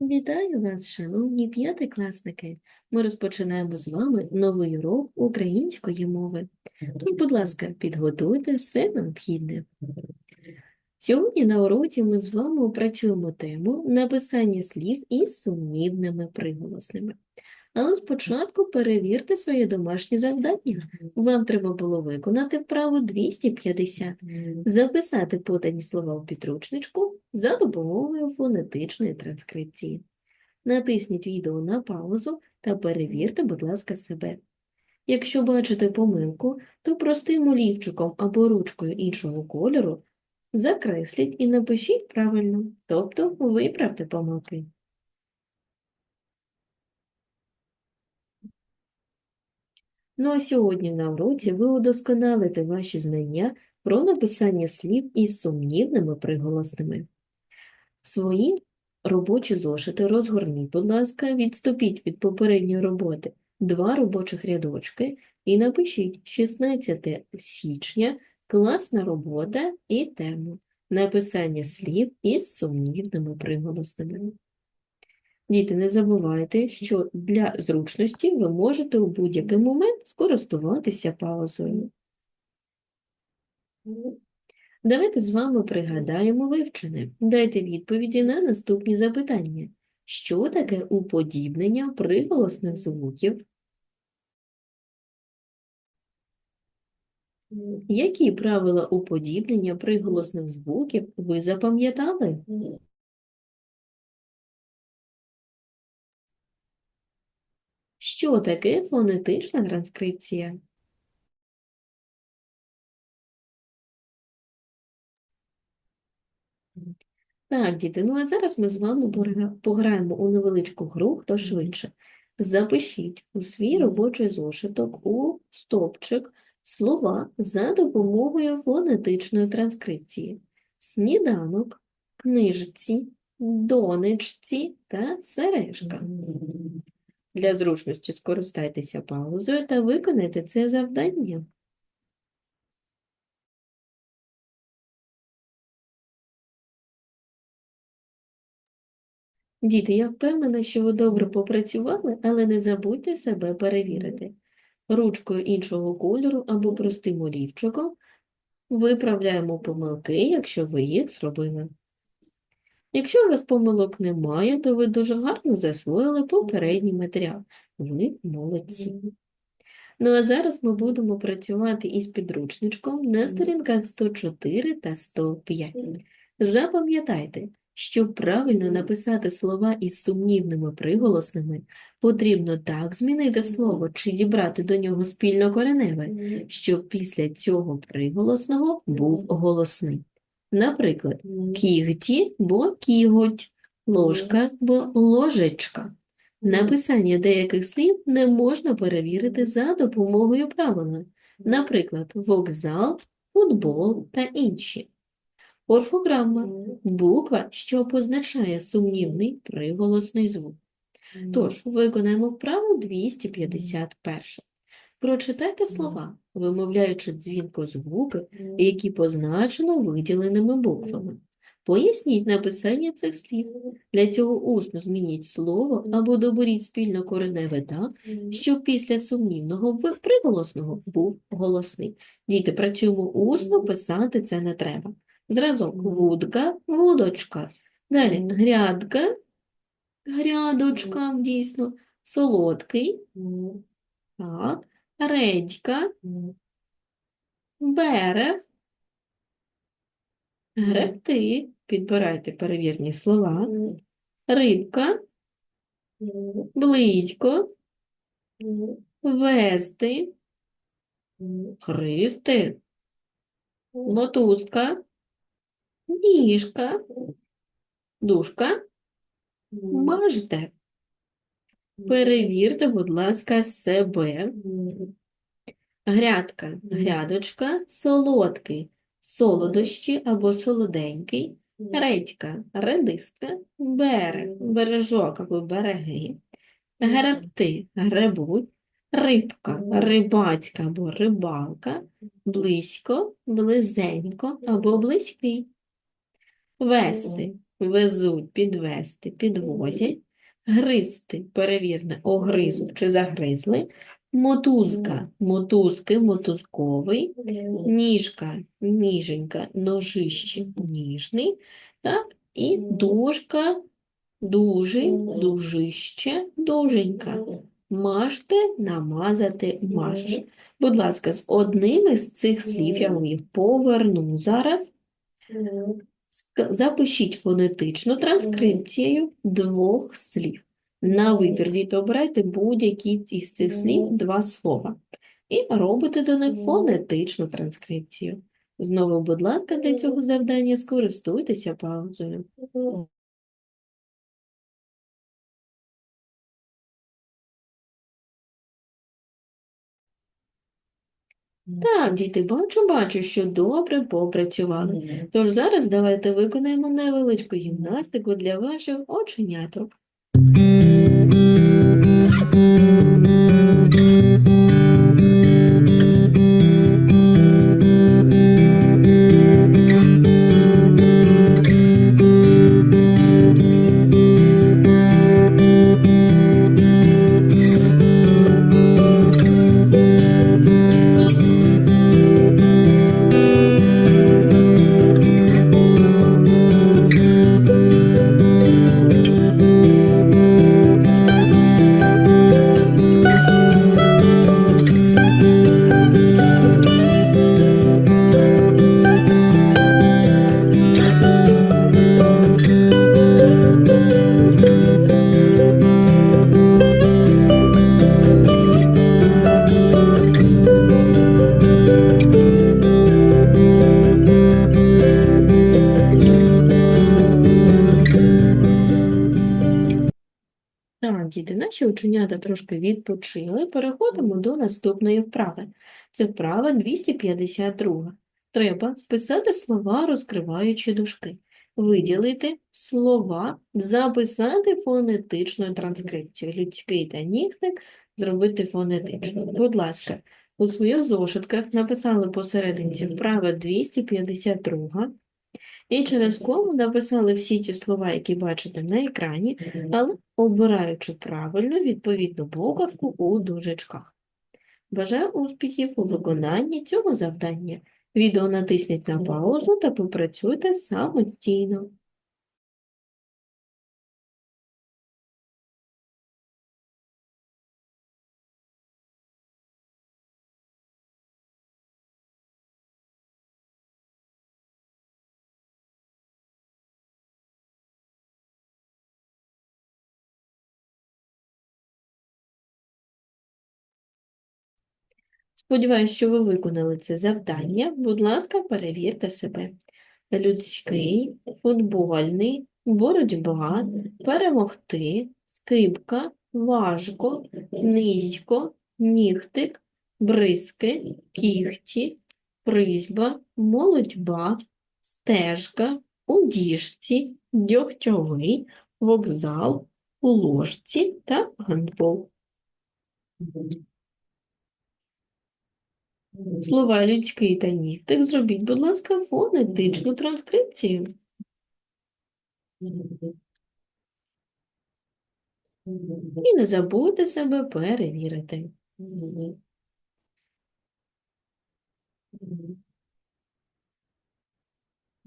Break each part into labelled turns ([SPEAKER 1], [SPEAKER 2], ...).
[SPEAKER 1] Вітаю вас, шановні п'ятикласники! Ми розпочинаємо з вами новий урок української мови. Тож, будь ласка, підготуйте все необхідне. Сьогодні на уроці ми з вами опрацюємо тему написання слів із сумнівними приголосними. Але спочатку перевірте своє домашнє завдання. Вам треба було виконати вправу 250, записати подані слова у підручничку за допомогою фонетичної транскрипції. Натисніть відео на паузу та перевірте, будь ласка, себе. Якщо бачите помилку, то простим олівчиком або ручкою іншого кольору закресліть і напишіть правильно, тобто виправте помилки. Ну а сьогодні на уроці ви удосконалите ваші знання про написання слів із сумнівними приголосними. Свої робочі зошити розгорніть, будь ласка, відступіть від попередньої роботи два робочих рядочки і напишіть 16 січня, класна робота і тему написання слів із сумнівними приголосними. Діти, не забувайте, що для зручності ви можете у будь-який момент скористуватися паузою. Давайте з вами пригадаємо вивчене. Дайте відповіді на наступні запитання. Що таке уподібнення приголосних звуків? Які правила уподібнення приголосних звуків ви запам'ятали? Що таке фонетична транскрипція? Так, діти, ну а зараз ми з вами пограємо у невеличку гру, хто швидше. Запишіть у свій робочий зошиток у стопчик слова за допомогою фонетичної транскрипції. Сніданок, книжці, донечці та сережка. Для зручності скористайтеся паузою та виконайте це завдання. Діти, я впевнена, що ви добре попрацювали, але не забудьте себе перевірити. Ручкою іншого кольору або простим олівчиком виправляємо помилки, якщо ви їх зробили. Якщо у вас помилок немає, то ви дуже гарно засвоїли попередній матеріал. Ви молодці. Ну а зараз ми будемо працювати із підручничком на сторінках 104 та 105. Запам'ятайте, щоб правильно написати слова із сумнівними приголосними, потрібно так змінити слово чи дібрати до нього спільно кореневе, щоб після цього приголосного був голосний. Наприклад, кігті, бо кіготь, ложка, бо ложечка. Написання деяких слів не можна перевірити за допомогою правила, наприклад, вокзал, футбол та інші. Орфограма – буква, що позначає сумнівний приголосний звук. Тож, виконаємо вправу 251. Прочитайте слова, вимовляючи дзвінко звуки, які позначено виділеними буквами. Поясніть написання цих слів. Для цього усно змініть слово або доберіть спільно кореневе так, щоб після сумнівного приголосного був голосний. Діти, працюємо усно, писати це не треба. Зразок вудка, вудочка. Далі грядка, грядочка, дійсно, солодкий, так, редька, берег, гребти, підбирайте перевірні слова, рибка, близько, вести, христи, мотузка, ніжка, дужка, мажте. Перевірте, будь ласка, себе. Грядка, грядочка, солодкий, солодощі або солоденький, редька, редиска, берег, бережок або береги, гребти, гребуть, рибка, рибацька або рибалка, близько, близенько або близький. Вести, везуть, підвести, підвозять, гризти, перевірне, огризуть чи загризли, мотузка, мотузки, мотузковий, ніжка, ніженька, ножище, ніжний, так, і дужка, дужий, дужище, дуженька. Мажте, намазати, мажеш. Будь ласка, з одним із цих слів я вам їх поверну зараз. Запишіть фонетичну транскрипцією двох слів. На вибір діти обирайте будь-які із цих слів два слова. І робите до них фонетичну транскрипцію. Знову, будь ласка, для цього завдання скористуйтеся паузою. Так, діти, бачу, бачу, що добре попрацювали. Тож зараз давайте виконаємо невеличку гімнастику для ваших оченяток. Так, діти, наші ученята трошки відпочили. Переходимо до наступної вправи. Це вправа 252. Треба списати слова, розкриваючи дужки. Виділити слова, записати фонетичною транскрипцією. Людський та нігтик зробити фонетично. Будь ласка, у своїх зошитках написали посерединці вправа 252. І через кому написали всі ті слова, які бачите на екрані, але обираючи правильну відповідну буковку у дужечках. Бажаю успіхів у виконанні цього завдання. Відео натисніть на паузу та попрацюйте самостійно. Сподіваюсь, що ви виконали це завдання. Будь ласка, перевірте себе. Людський, футбольний, боротьба, перемогти, скибка, важко, низько, нігтик, бризки, кігті, призьба, молодьба, стежка, у діжці, дьогтьовий, вокзал, у ложці та гандбол. Слова людський та нігтик зробіть, будь ласка, фонетичну транскрипцію. І не забудьте себе перевірити.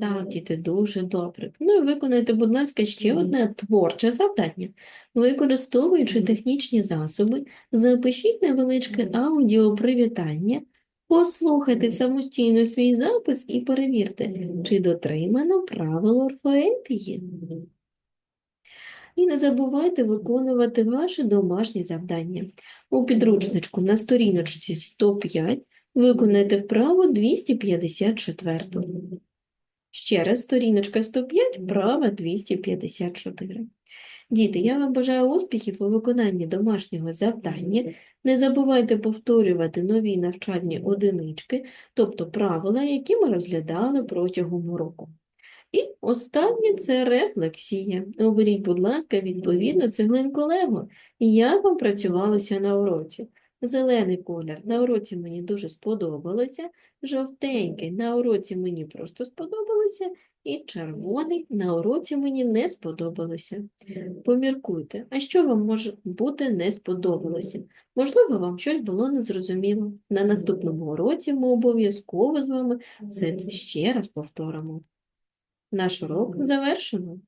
[SPEAKER 1] Так, діти, дуже добре. Ну і виконайте, будь ласка, ще одне творче завдання. Використовуючи технічні засоби, запишіть невеличке аудіопривітання, послухайте самостійно свій запис і перевірте, чи дотримано правил орфоепії. І не забувайте виконувати ваші домашні завдання. У підручничку на сторіночці 105 виконайте вправу 254. Ще раз, сторіночка 105, вправа 254. Діти, я вам бажаю успіхів у виконанні домашнього завдання. Не забувайте повторювати нові навчальні одинички, тобто правила, які ми розглядали протягом уроку. І останнє – це рефлексія. Оберіть, будь ласка, відповідно цеглинку Лего. Як вам працювалося на уроці? Зелений колір на уроці мені дуже сподобалося, жовтенький на уроці мені просто сподобалося, і червоний на уроці мені не сподобалося. Поміркуйте, а що вам може бути не сподобалося? Можливо, вам щось було незрозуміло. На наступному уроці ми обов'язково з вами все це ще раз повторимо. Наш урок завершено.